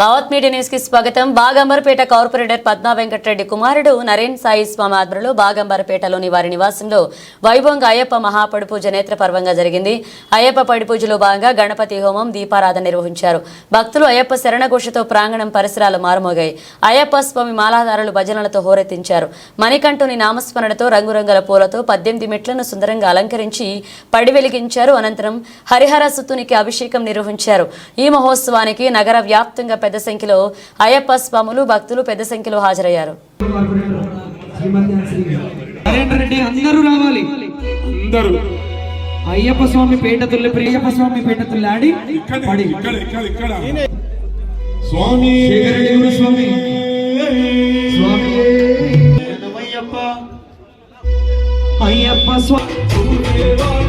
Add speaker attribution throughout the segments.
Speaker 1: Bhavat media న్యూస్కి స్వాగతం. బాగంబరపేట corporator Padma Venkatareddy కుమారుడు నరేన్ సాయి స్వామి ఆధ్వర్యంలో బాగంబరపేటలోని వారి నివాసంలో వైభవంగా అయ్యప్ప మహాపడి పూజ నేత్ర పర్వంగా జరిగింది. అయ్యప్ప పడిపూజలో భాగంగా గణపతి హోమం దీపారాధన నిర్వహించారు. భక్తులు అయ్యప్ప శరణఘోషతో ప్రాంగణం పరిసరాలు మారుమోగాయి. అయ్యప్ప స్వామి మాలాధారులు భజనలతో హోరెత్తించారు. మణికంఠుని నామస్మరణతో రంగురంగుల పూలతో పద్దెనిమిది మెట్లను సుందరంగా అలంకరించి పడి వెలిగించారు. అనంతరం హరిహర సుతునికి అభిషేకం నిర్వహించారు. ఈ మహోత్సవానికి నగర వ్యాప్తంగా పెద్ద సంఖ్యలో అయ్యప్ప స్వాములు భక్తులు పెద్ద సంఖ్యలో హాజరయ్యారు.
Speaker 2: నరేంద్ర రెడ్డి అందరూ రావాలి.
Speaker 3: అందరూ.
Speaker 2: అయ్యప్ప స్వామి పేట తుల్లి ప్రియప్ప స్వామి పేట తుల్లి ఆడి
Speaker 3: ఇక్కడ
Speaker 2: పడి.
Speaker 3: ఇక్కడ ఇక్కడ ఇక్కడ స్వామి.
Speaker 2: శేఖరెడ్డి గురు స్వామి. స్వామి. అయ్యప్ప. స్వామి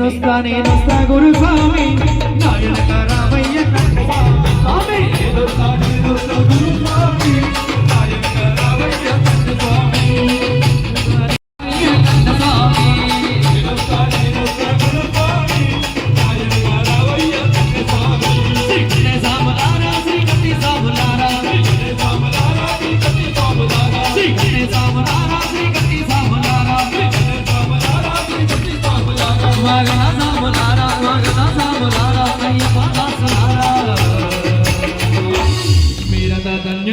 Speaker 2: నేనొస్తా నేనొస్తా గురు స్వామి. నాయనక రామయ్య స్వామి నేనొస్తా నేనొస్తా గురు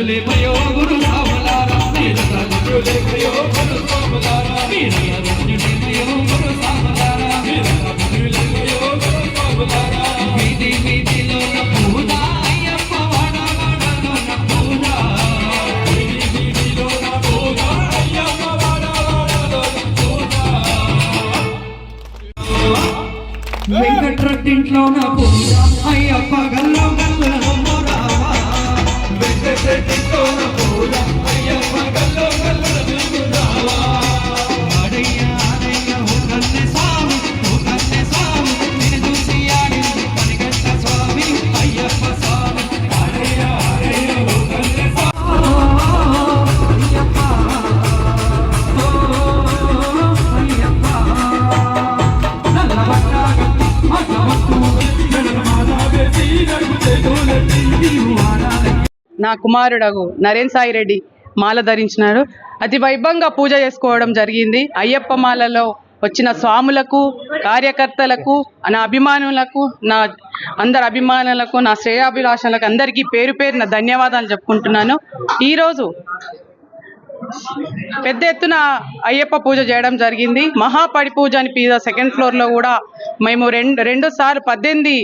Speaker 2: ధన్యులే భయో గురు సామలారా మీరత ధన్యులే భయో గురు సామలారా మీరత ధన్యులే భయో గురు సామలారా మీరత ధన్యులే భయో గురు సామలారా వీధి వీధిలో పూజ అయ్యప్ప వాడ వాడలో పూజ వీధి వీధిలో పూజ అయ్యప్ప వాడ వాడలో పూజ వెంకట్రెడ్డింట్లో నా పూజ అయ్యప్ప గల్లో గల్లో రావా నా
Speaker 4: కుమారుడగు నరేన్ సాయి రెడ్డి మాల ధరించినాడు. అతి వైభవంగా పూజ చేసుకోవడం జరిగింది. అయ్యప్ప మాలలో వచ్చిన స్వాములకు కార్యకర్తలకు నా అభిమానులకు నా అందరి అభిమానులకు నా శ్రేయాభిలాషలకు అందరికీ పేరు పేరు నా ధన్యవాదాలు చెప్పుకుంటున్నాను. ఈరోజు పెద్ద ఎత్తున అయ్యప్ప పూజ చేయడం జరిగింది. మహాపడి పూజ అని పీజా సెకండ్ ఫ్లోర్లో కూడా మేము రెండు రెండు సార్లు పద్దెనిమిది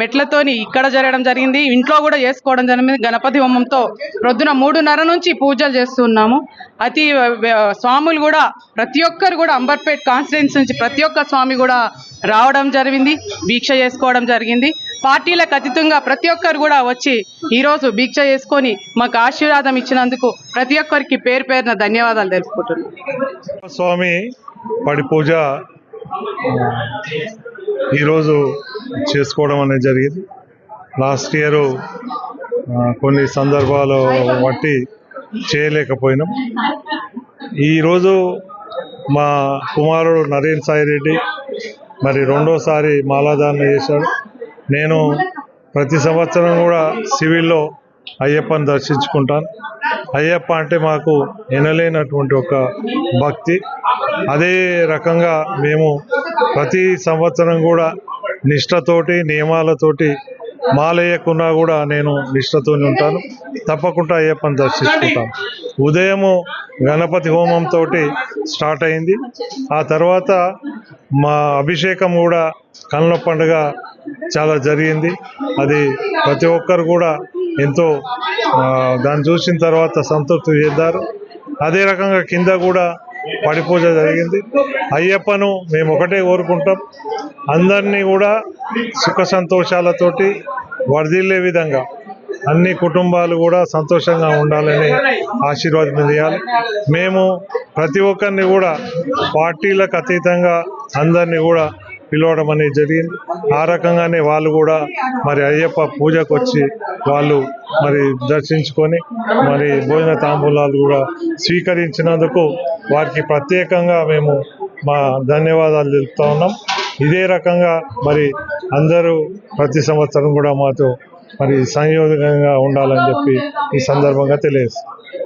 Speaker 4: మెట్లతోని ఇక్కడ జరగడం జరిగింది. ఇంట్లో కూడా చేసుకోవడం జరిగింది. గణపతి హోమంతో ప్రొద్దున మూడున్నర నుంచి పూజలు చేస్తున్నాము. అతి స్వాములు కూడా ప్రతి ఒక్కరు కూడా అంబర్పేట్ కాన్స్టిట్యున్సీ నుంచి ప్రతి ఒక్క స్వామి కూడా రావడం జరిగింది. దీక్ష చేసుకోవడం జరిగింది. పార్టీలకు అతీతంగా ప్రతి ఒక్కరు కూడా వచ్చి ఈరోజు దీక్ష చేసుకొని మాకు ఆశీర్వాదం ఇచ్చినందుకు ప్రతి ఒక్కరికి పేరు పేరున ధన్యవాదాలు తెలుపుకుంటున్నాను
Speaker 5: స్వామి పడి పూజ ఈరోజు చేసుకోవడం అనేది జరిగింది. లాస్ట్ ఇయర్ కొన్ని సందర్భాలు బట్టి చేయలేకపోయినాం. ఈరోజు మా కుమారుడు నరేన్ సాయి రెడ్డి మరి రెండోసారి మాలాధారణ చేశాడు. నేను ప్రతి సంవత్సరం కూడా సివిల్లో అయ్యప్పని దర్శించుకుంటాను. అయ్యప్ప అంటే మాకు ఎనలేనటువంటి ఒక భక్తి. అదే రకంగా మేము ప్రతి సంవత్సరం కూడా నిష్ఠతోటి నియమాలతోటి మాలయ్యకున్నా కూడా నేను నిష్ఠతోనే ఉంటాను. తప్పకుండా అయ్యప్పని దర్శించుకుంటాను. ఉదయము గణపతి హోమంతో స్టార్ట్ అయింది. ఆ తర్వాత మా అభిషేకం కూడా కళ్ళ పండుగ చాలా జరిగింది. అది ప్రతి ఒక్కరు కూడా ఎంతో దాన్ని చూసిన తర్వాత సంతృప్తి చెందారు. అదే రకంగా కింద కూడా పడి పూజ జరిగింది. అయ్యప్పను మేము ఒకటే కోరుకుంటాం. అందరినీ కూడా సుఖ సంతోషాలతోటి వర్ధిల్లే విధంగా అన్ని కుటుంబాలు కూడా సంతోషంగా ఉండాలని ఆశీర్వాదం చేయాలి మేము ప్రతి ఒక్కరిని కూడా పార్టీలకు అతీతంగా అందరినీ కూడా పిలవడం అనేది జరిగింది. ఆ రకంగానే వాళ్ళు కూడా మరి అయ్యప్ప పూజకు వచ్చి వాళ్ళు మరి దర్శించుకొని మరి భోజన తాంబూలాలు కూడా స్వీకరించినందుకు వారికి ప్రత్యేకంగా మేము మా ధన్యవాదాలు తెలుపుతా ఉన్నాం. ఇదే రకంగా మరి అందరూ ప్రతి సంవత్సరం కూడా మాతో మరి సంయోగంగా ఉండాలని చెప్పి ఈ సందర్భంగా తెలియజేస్తాం